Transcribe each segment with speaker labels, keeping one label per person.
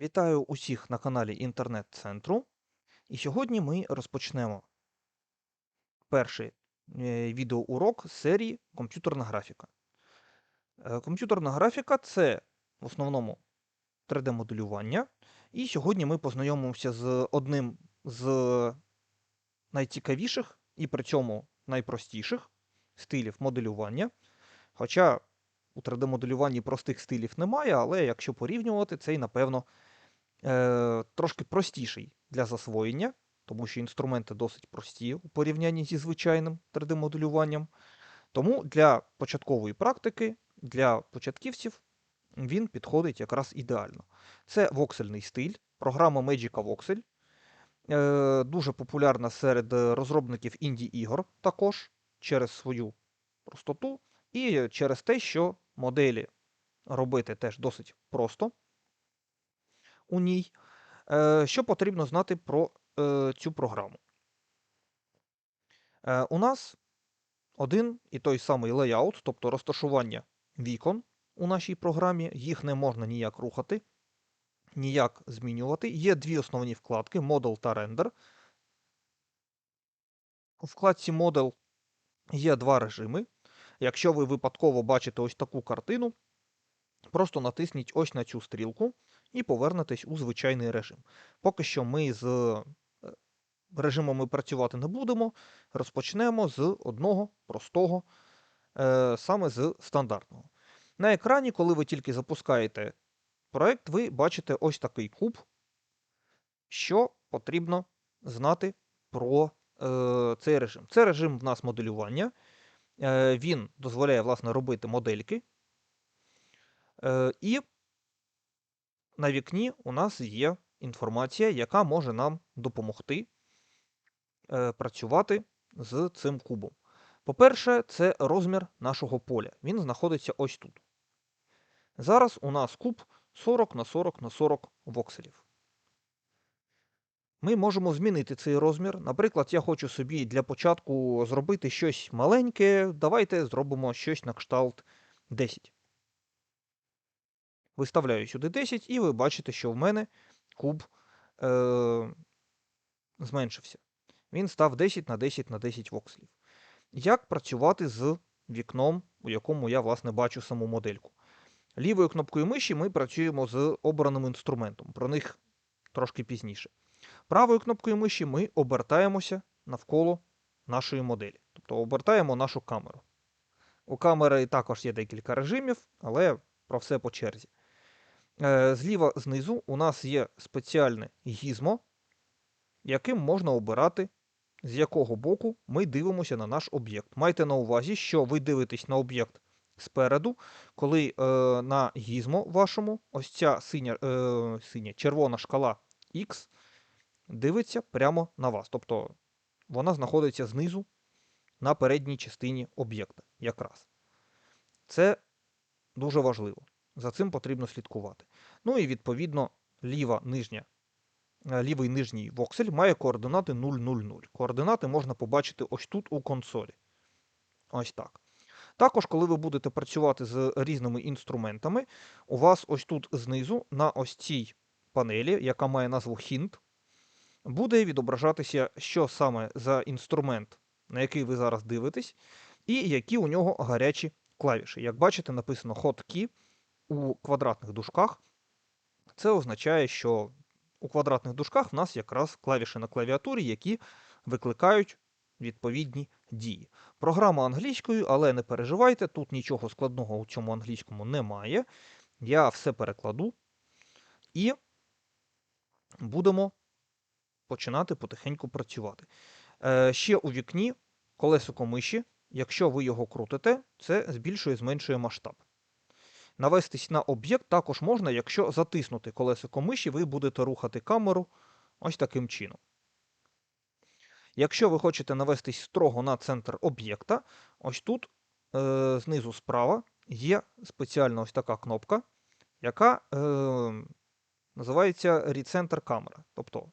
Speaker 1: Вітаю усіх на каналі інтернет-центру. І сьогодні ми розпочнемо перший е, відеоурок з серії комп'ютерна графіка. Е, Комп'ютерна графіка це в основному 3D-моделювання. І сьогодні ми познайомимося з одним з найцікавіших і при цьому найпростіших стилів моделювання. Хоча у 3D-моделюванні простих стилів немає, але якщо порівнювати, цей, напевно, е, трошки простіший для засвоєння, тому що інструменти досить прості у порівнянні зі звичайним 3D-моделюванням. Тому для початкової практики, для початківців він підходить якраз ідеально. Це воксельний стиль, програма Magica Voxel. Е, дуже популярна серед розробників інді-ігор також через свою простоту і через те, що моделі робити теж досить просто у ній. Е, Що потрібно знати про е, цю програму? Е, У нас один і той самий лейаут, тобто розташування вікон у нашій програмі, їх не можна ніяк рухати, ніяк змінювати. Є дві основні вкладки Model та Render. У вкладці Model є два режими. Якщо ви випадково бачите ось таку картину, просто натисніть ось на цю стрілку і повернетесь у звичайний режим. Поки що ми з е, режимами працювати не будемо. Розпочнемо з одного простого, е, саме з стандартного. На екрані, коли ви тільки запускаєте проект, ви бачите ось такий куб, що потрібно знати про е, цей режим. Це режим в нас моделювання. Е, Він дозволяє власне робити модельки. Е, І на вікні у нас є інформація, яка може нам допомогти е, працювати з цим кубом. По-перше, це розмір нашого поля. Він знаходиться ось тут. Зараз у нас куб 40 на 40 на 40 вокселів. Ми можемо змінити цей розмір. Наприклад, я хочу собі для початку зробити щось маленьке. Давайте зробимо щось на кшталт 10. Виставляю сюди 10, і ви бачите, що в мене куб е- зменшився. Він став 10 на 10 на 10 вокселів. Як працювати з вікном, у якому я, власне, бачу саму модельку? Лівою кнопкою миші ми працюємо з обраним інструментом. Про них трошки пізніше. Правою кнопкою миші ми обертаємося навколо нашої моделі. Тобто обертаємо нашу камеру. У камери також є декілька режимів, але про все по черзі. Е, Зліва знизу у нас є спеціальне гізмо, яким можна обирати, з якого боку ми дивимося на наш об'єкт. Майте на увазі, що ви дивитесь на об'єкт спереду, коли е, на гізмо вашому ось ця синя, е, синя червона шкала X дивиться прямо на вас. Тобто вона знаходиться знизу на передній частині об'єкта якраз. Це дуже важливо. За цим потрібно слідкувати. Ну і відповідно ліва нижня, е, лівий нижній воксель має координати 0,0,0. Координати можна побачити ось тут у консолі. Ось так. Також, коли ви будете працювати з різними інструментами, у вас ось тут знизу, на ось цій панелі, яка має назву Hint, буде відображатися, що саме за інструмент, на який ви зараз дивитесь, і які у нього гарячі клавіші. Як бачите, написано Hotkey у квадратних дужках. Це означає, що у квадратних дужках в нас якраз клавіші на клавіатурі, які викликають відповідні дії. Програма англійською, але не переживайте, тут нічого складного у цьому англійському немає. Я все перекладу і будемо починати потихеньку працювати. Е, Ще у вікні колесико миші, якщо ви його крутите, це збільшує зменшує масштаб. Навестись на об'єкт також можна, якщо затиснути колесико миші, ви будете рухати камеру ось таким чином. Якщо ви хочете навестись строго на центр об'єкта, ось тут е, знизу справа є спеціальна ось така кнопка, яка е, називається Recenter камера. Тобто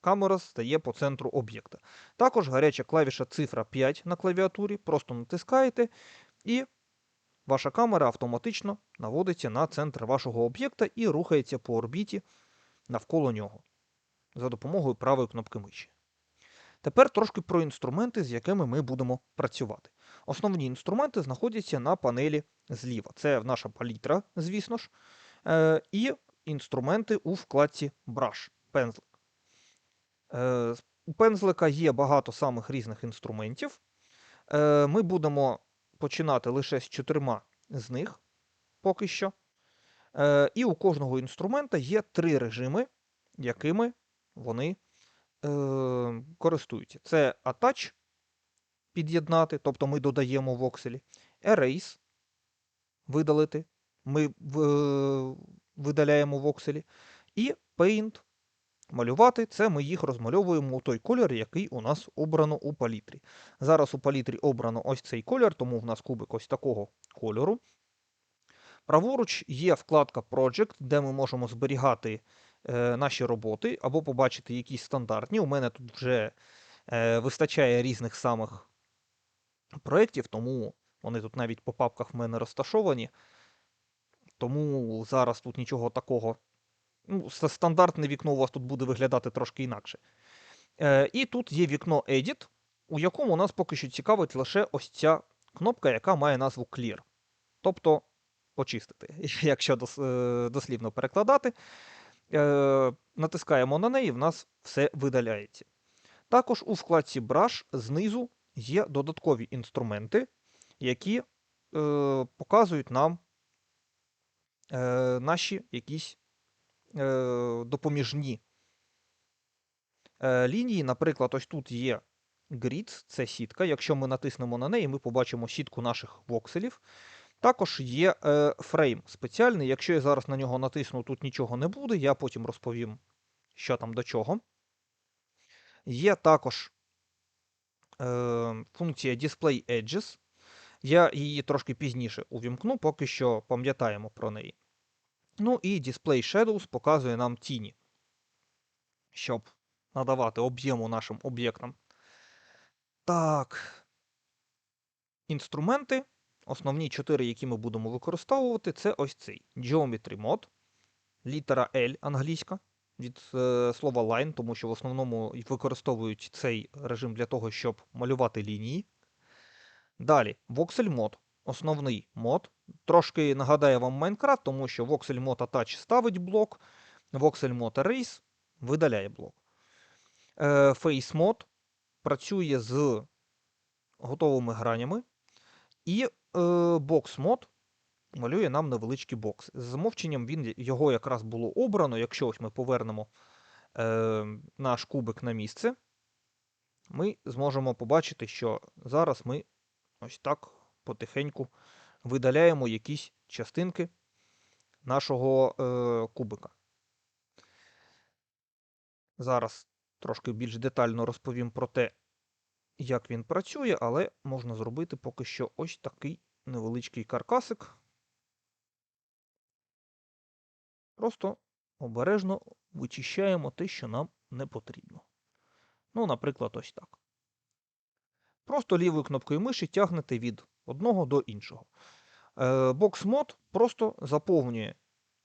Speaker 1: камера стає по центру об'єкта. Також гаряча клавіша цифра 5 на клавіатурі, просто натискаєте і ваша камера автоматично наводиться на центр вашого об'єкта і рухається по орбіті навколо нього за допомогою правої кнопки миші. Тепер трошки про інструменти, з якими ми будемо працювати. Основні інструменти знаходяться на панелі зліва. Це наша палітра, звісно ж, е, і інструменти у вкладці Brush, пензлик. Е, у пензлика є багато самих різних інструментів. Е, ми будемо починати лише з чотирма з них поки що. Е, і у кожного інструмента є три режими, якими вони е, користуються. Це Attach під'єднати, тобто ми додаємо в окселі, Erase видалити, ми е, видаляємо в окселі, і Paint малювати, це ми їх розмальовуємо у той колір, який у нас обрано у палітрі. Зараз у палітрі обрано ось цей колір, тому в нас кубик ось такого кольору. Праворуч є вкладка Project, де ми можемо зберігати е, наші роботи або побачити якісь стандартні. У мене тут вже е, вистачає різних самих проєктів, тому вони тут навіть по папках в мене розташовані. Тому зараз тут нічого такого. Ну, стандартне вікно у вас тут буде виглядати трошки інакше. Е, і тут є вікно Edit, у якому нас поки що цікавить лише ось ця кнопка, яка має назву Clear. Тобто почистити, якщо е, дослівно перекладати. Е, натискаємо на неї, в нас все видаляється. Також у вкладці Brush знизу є додаткові інструменти, які е, показують нам е, наші якісь допоміжні е, лінії. Наприклад, ось тут є Grids, це сітка. Якщо ми натиснемо на неї, ми побачимо сітку наших вокселів. Також є е, фрейм спеціальний. Якщо я зараз на нього натисну, тут нічого не буде, я потім розповім, що там до чого. Є також е, функція Display Edges. Я її трошки пізніше увімкну, поки що пам'ятаємо про неї. Ну і Display Shadows показує нам тіні, щоб надавати об'єму нашим об'єктам. Так. Інструменти. Основні чотири, які ми будемо використовувати, це ось цей Geometry Mode, літера L англійська від е, слова line, тому що в основному використовують цей режим для того, щоб малювати лінії. Далі Voxel Mode, основний мод. Трошки нагадає вам Minecraft, тому що Voxel Mode Attach ставить блок, Voxel Mode Erase видаляє блок. Е, Face Mode працює з готовими гранями. І е, Box Mode малює нам невеличкий бокс. З замовченням він, його якраз було обрано. Якщо ось ми повернемо е, наш кубик на місце, ми зможемо побачити, що зараз ми ось так потихеньку видаляємо якісь частинки нашого е, кубика. Зараз трошки більш детально розповім про те, як він працює, але можна зробити поки що ось такий невеличкий каркасик. Просто обережно вичищаємо те, що нам не потрібно. Ну, наприклад, ось так. Просто лівою кнопкою миші тягнете від одного до іншого. Box Mode просто заповнює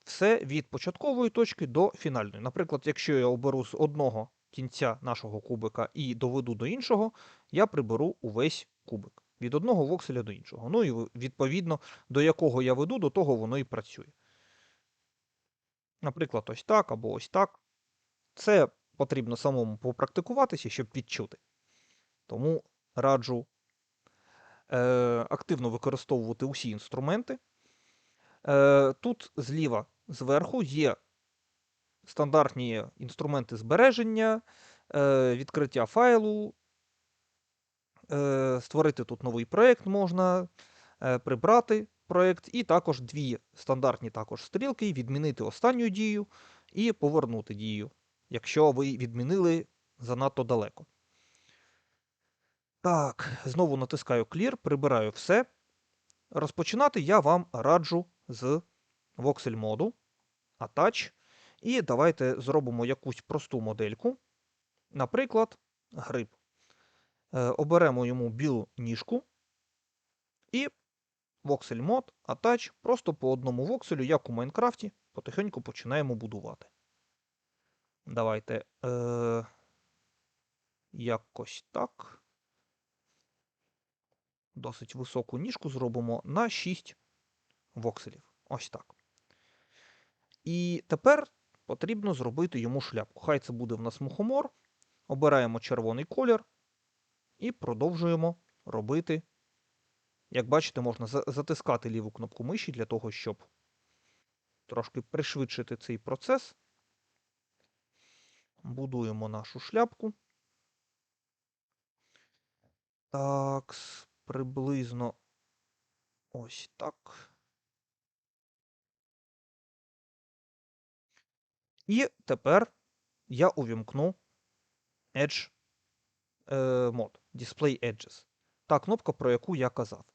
Speaker 1: все від початкової точки до фінальної. Наприклад, якщо я оберу з одного кінця нашого кубика і доведу до іншого, я приберу увесь кубик. Від одного вокселя до іншого. Ну і відповідно, до якого я веду, до того воно і працює. Наприклад, ось так або ось так. Це потрібно самому попрактикуватися, щоб відчути. Тому раджу е, активно використовувати усі інструменти. Е, Тут зліва зверху є стандартні інструменти збереження, е, відкриття файлу, е, створити тут новий проєкт можна, е, прибрати проєкт, і також дві стандартні також стрілки, відмінити останню дію і повернути дію, якщо ви відмінили занадто далеко. Так, знову натискаю Clear, прибираю все. Розпочинати я вам раджу з voxel Attach. І давайте зробимо якусь просту модельку. Наприклад, гриб. Е, оберемо йому білу ніжку і мод, attach, просто по одному вокселю, як у Майнкрафті, потихеньку починаємо будувати. Давайте е- якось так. Досить високу ніжку зробимо на 6 вокселів. Ось так. І тепер потрібно зробити йому шляпку. Хай це буде в нас мухомор. Обираємо червоний колір і продовжуємо робити. Як бачите, можна затискати ліву кнопку миші для того, щоб трошки пришвидшити цей процес. Будуємо нашу шляпку. Так, приблизно ось так. І тепер я увімкну Edge е, мод Display Edges. Та кнопка, про яку я казав.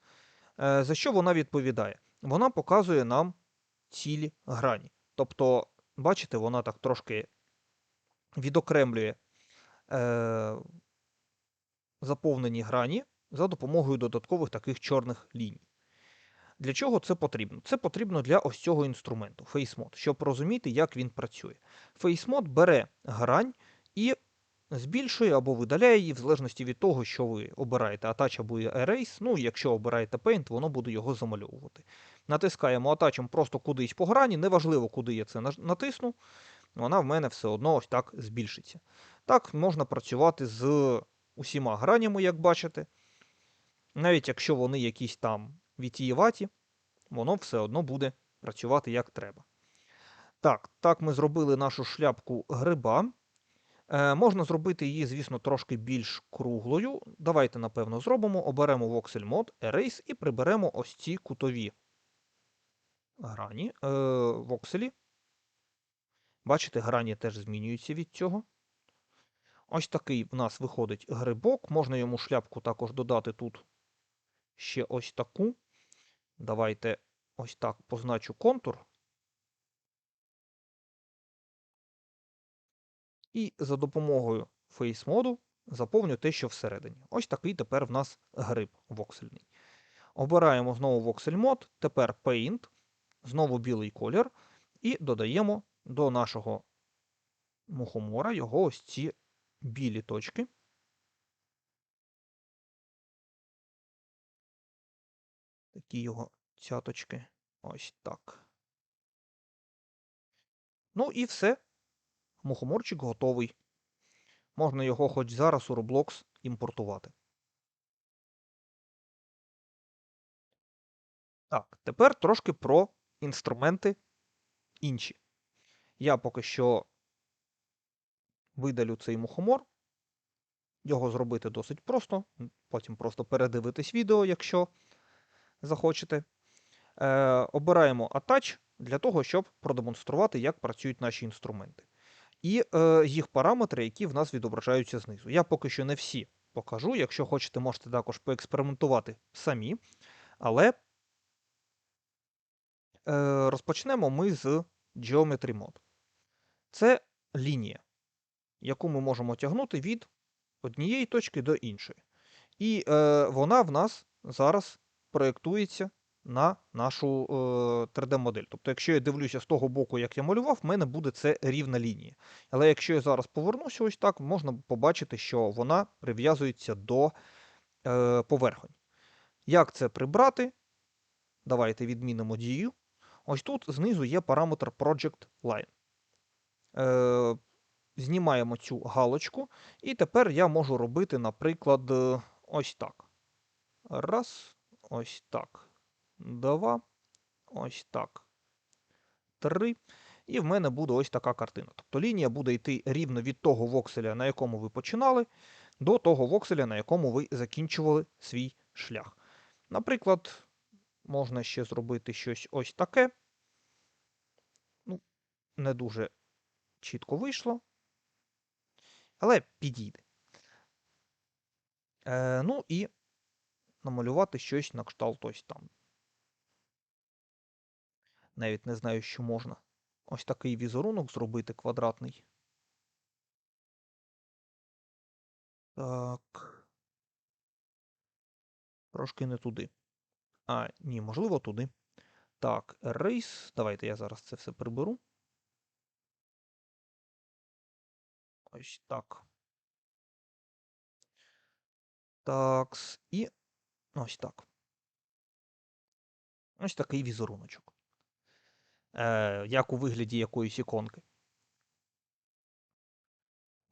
Speaker 1: Е, за що вона відповідає? Вона показує нам цілі грані. Тобто, бачите, вона так трошки відокремлює е, заповнені грані за допомогою додаткових таких чорних ліній. Для чого це потрібно? Це потрібно для ось цього інструменту FaceMod, щоб розуміти, як він працює. FaceMod бере грань і збільшує або видаляє її, в залежності від того, що ви обираєте Attach або Erase. Ну, якщо обираєте Paint, воно буде його замальовувати. Натискаємо Attach просто кудись по грані, неважливо, куди я це натисну, вона в мене все одно ось так збільшиться. Так можна працювати з усіма гранями, як бачите. Навіть якщо вони якісь там вітієваті, воно все одно буде працювати як треба. Так, так ми зробили нашу шляпку гриба. Е, можна зробити її, звісно, трошки більш круглою. Давайте, напевно, зробимо. Оберемо Voxel Mod, Erase і приберемо ось ці кутові грані, е, вокселі. Бачите, грані теж змінюються від цього. Ось такий в нас виходить грибок. Можна йому шляпку також додати тут ще ось таку. Давайте ось так позначу контур. І за допомогою Face моду заповню те, що всередині. Ось такий тепер в нас гриб воксельний. Обираємо знову воксель мод, тепер Paint, знову білий колір, і додаємо до нашого мухомора його ось ці білі точки. Такі його цяточки. Ось так. Ну і все. Мухоморчик готовий. Можна його хоч зараз у Roblox імпортувати. Так, тепер трошки про інструменти інші. Я поки що видалю цей мухомор. Його зробити досить просто. Потім просто передивитись відео, якщо захочете. Е, обираємо Attach для того, щоб продемонструвати, як працюють наші інструменти. І е, їх параметри, які в нас відображаються знизу. Я поки що не всі покажу. Якщо хочете, можете також поекспериментувати самі. Але е, розпочнемо ми з Geometry Mode. Це лінія, яку ми можемо тягнути від однієї точки до іншої. І е, вона в нас зараз проєктується на нашу е, 3D-модель. Тобто, якщо я дивлюся з того боку, як я малював, в мене буде це рівна лінія. Але якщо я зараз повернуся ось так, можна побачити, що вона прив'язується до е, поверхонь. Як це прибрати? Давайте відмінимо дію. Ось тут знизу є параметр Project Line. Е, знімаємо цю галочку, і тепер я можу робити, наприклад, е, ось так. Раз, ось так. Два, ось так. Три. І в мене буде ось така картина. Тобто лінія буде йти рівно від того вокселя, на якому ви починали, до того вокселя, на якому ви закінчували свій шлях. Наприклад, можна ще зробити щось ось таке. Ну, не дуже чітко вийшло. Але підійде. Е, ну і намалювати щось на кшталт ось там. Навіть не знаю, що можна. Ось такий візерунок зробити квадратний. Так. Трошки не туди. А, ні, можливо, туди. Так, erase. Давайте я зараз це все приберу. Ось так. Такс. І ось так. Ось такий візеруночок. Е, як у вигляді якоїсь іконки.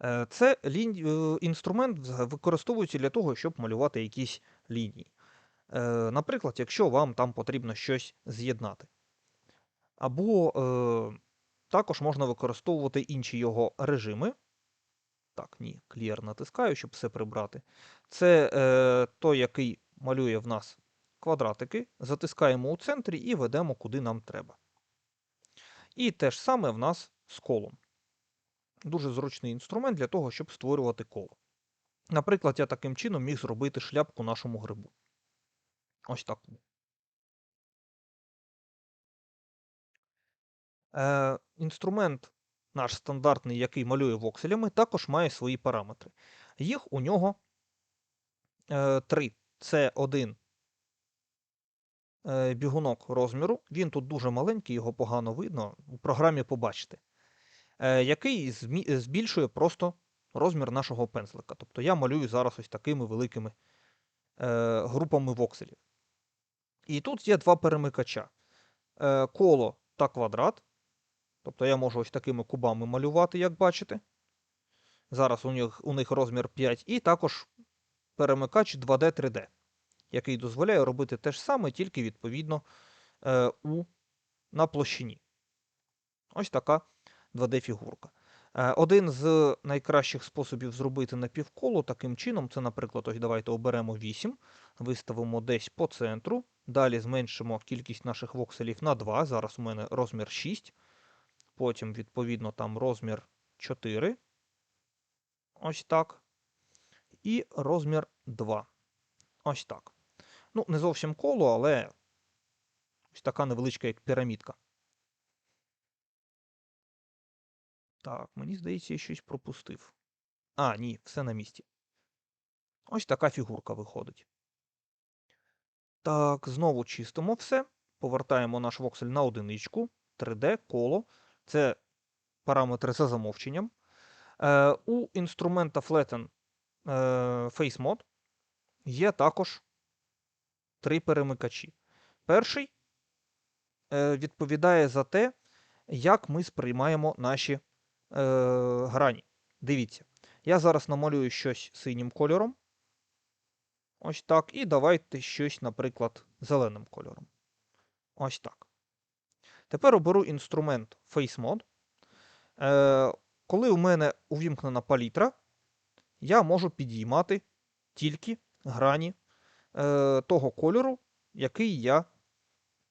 Speaker 1: Е, Це лінь... е, інструмент використовується для того, щоб малювати якісь лінії. Е, Наприклад, якщо вам там потрібно щось з'єднати. Або е, також можна використовувати інші його режими. Так, ні, Clear натискаю, щоб все прибрати. Це е, той, який малює в нас квадратики, затискаємо у центрі і ведемо куди нам треба. І те ж саме в нас з колом. Дуже зручний інструмент для того, щоб створювати коло. Наприклад, я таким чином міг зробити шляпку нашому грибу. Ось таку. Е, інструмент наш стандартний, який малює вокселями, також має свої параметри. Їх у нього е, три. Це один е, бігунок розміру. Він тут дуже маленький, його погано видно. У програмі побачите. Е, який збільшує просто розмір нашого пензлика. Тобто я малюю зараз ось такими великими е, групами вокселів. І тут є два перемикача: е, коло та квадрат. Тобто я можу ось такими кубами малювати, як бачите. Зараз у них, у них розмір 5, і також перемикач 2D 3D, який дозволяє робити те ж саме, тільки відповідно е, у, на площині. Ось така 2D-фігурка. Е, Один з найкращих способів зробити напівколо таким чином, це, наприклад, ось давайте оберемо 8, виставимо десь по центру, далі зменшимо кількість наших вокселів на 2. Зараз у мене розмір 6, потім, відповідно, там розмір 4. Ось так. І розмір 2. Ось так. Ну, не зовсім коло, але ось така невеличка як пірамідка. Так, мені здається, я щось пропустив. А, ні, все на місці. Ось така фігурка виходить. Так, знову чистимо все. Повертаємо наш воксель на одиничку. 3D, коло. Це параметри за замовченням. Е, у інструмента Flatten е, Face Mode є також три перемикачі. Перший е, відповідає за те, як ми сприймаємо наші е, грані. Дивіться, я зараз намалюю щось синім кольором. Ось так. І давайте щось, наприклад, зеленим кольором. Ось так. Тепер оберу інструмент Face Mode. Е, коли у мене увімкнена палітра, я можу підіймати тільки грані е, того кольору, який я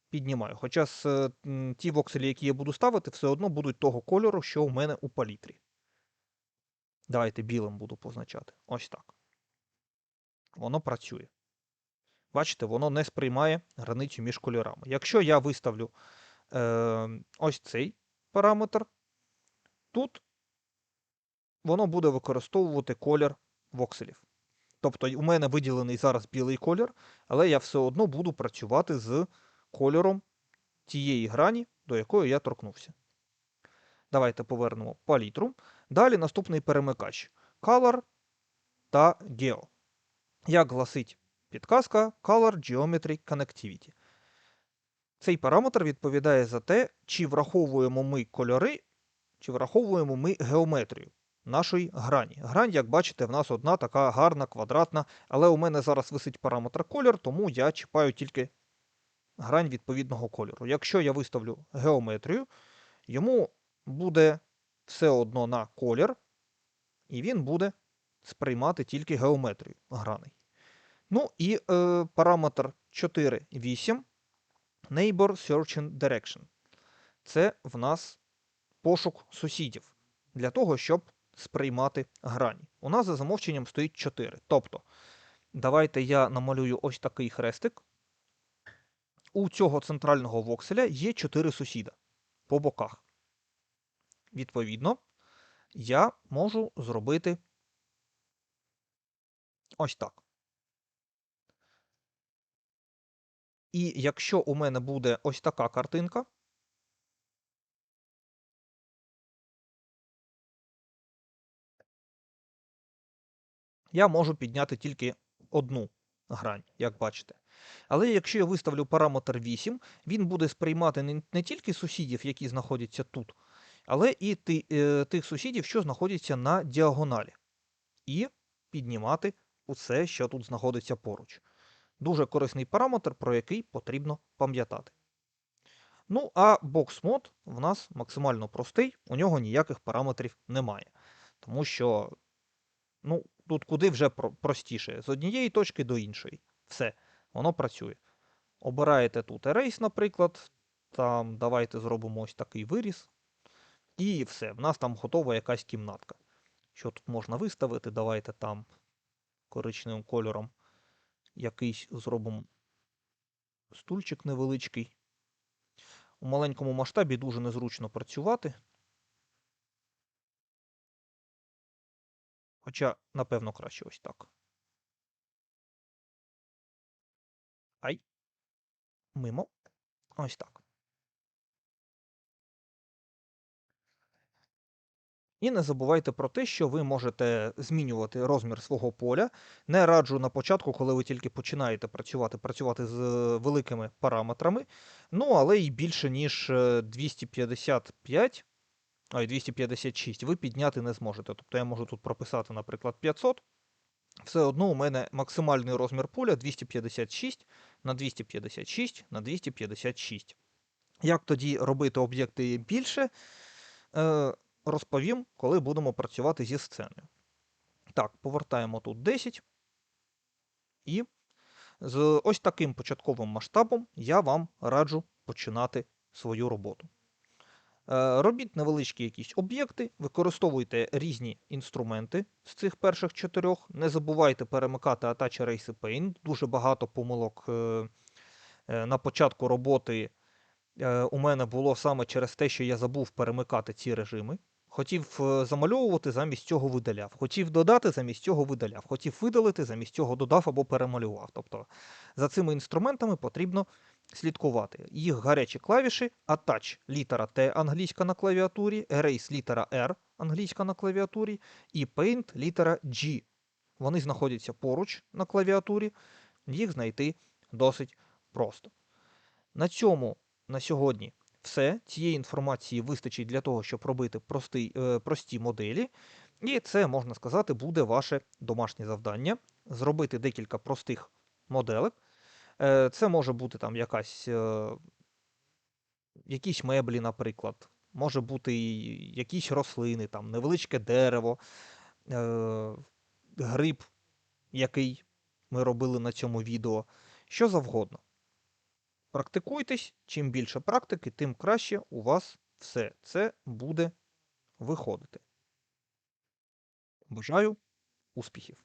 Speaker 1: піднімаю. Хоча з, е, ті вокселі, які я буду ставити, все одно будуть того кольору, що у мене у палітрі. Давайте білим буду позначати. Ось так. Воно працює. Бачите, воно не сприймає границю між кольорами. Якщо я виставлю е, ось цей параметр, тут воно буде використовувати колір вокселів. Тобто у мене виділений зараз білий колір, але я все одно буду працювати з кольором тієї грані, до якої я торкнувся. Давайте повернемо палітру. Далі наступний перемикач Color та Geo. Як гласить підказка Color Geometry Connectivity. Цей параметр відповідає за те, чи враховуємо ми кольори, чи враховуємо ми геометрію нашої грані. Грань, як бачите, в нас одна така гарна, квадратна, але у мене зараз висить параметр колір, тому я чіпаю тільки грань відповідного кольору. Якщо я виставлю геометрію, йому буде все одно на колір, і він буде сприймати тільки геометрію граней. Ну і е, параметр 4.8 Neighbor Searching Direction. Це в нас пошук сусідів для того, щоб сприймати грані. У нас за замовченням стоїть 4. Тобто, давайте я намалюю ось такий хрестик. У цього центрального вокселя є 4 сусіда по боках. Відповідно, я можу зробити ось так. І якщо у мене буде ось така картинка, я можу підняти тільки одну грань, як бачите. Але якщо я виставлю параметр 8, він буде сприймати не, тільки сусідів, які знаходяться тут, але і е, тих сусідів, що знаходяться на діагоналі. І піднімати усе, що тут знаходиться поруч. Дуже корисний параметр, про який потрібно пам'ятати. Ну, а box мод в нас максимально простий, у нього ніяких параметрів немає. Тому що ну, тут куди вже простіше. З однієї точки до іншої. Все, воно працює. Обираєте тут Erase, наприклад. Там давайте зробимо ось такий виріз. І все, в нас там готова якась кімнатка. Що тут можна виставити? Давайте там коричневим кольором якийсь зробимо стульчик невеличкий. У маленькому масштабі дуже незручно працювати. Хоча, напевно, краще ось так. Ай. Мимо. Ось так. І не забувайте про те, що ви можете змінювати розмір свого поля. Не раджу на початку, коли ви тільки починаєте працювати, працювати з е, великими параметрами. Ну, але і більше, ніж е, 255, ой, 256 ви підняти не зможете. Тобто я можу тут прописати, наприклад, 500. Все одно у мене максимальний розмір поля 256 на 256 на 256. Як тоді робити об'єкти більше? Е, розповім, коли будемо працювати зі сценою. Так, повертаємо тут 10. І з ось таким початковим масштабом я вам раджу починати свою роботу. Е, Робіть невеличкі якісь об'єкти, використовуйте різні інструменти з цих перших чотирьох. Не забувайте перемикати Attach Race Paint. Дуже багато помилок е, е, на початку роботи у мене було саме через те, що я забув перемикати ці режими. Хотів е, замальовувати, замість цього видаляв. Хотів додати, замість цього видаляв. Хотів видалити, замість цього додав або перемалював. Тобто за цими інструментами потрібно слідкувати. Їх гарячі клавіші Attach літера T англійська на клавіатурі, Erase літера R англійська на клавіатурі і Paint літера G. Вони знаходяться поруч на клавіатурі, їх знайти досить просто. На цьому на сьогодні все. Цієї інформації вистачить для того, щоб робити простий, е, прості моделі. І це, можна сказати, буде ваше домашнє завдання. Зробити декілька простих моделек. Е, Це може бути там якась, е, якісь меблі, наприклад. Може бути якісь рослини, там, невеличке дерево, гриб, який ми робили на цьому відео. Що завгодно. Практикуйтесь, чим більше практики, тим краще у вас все це буде виходити. Бажаю успіхів!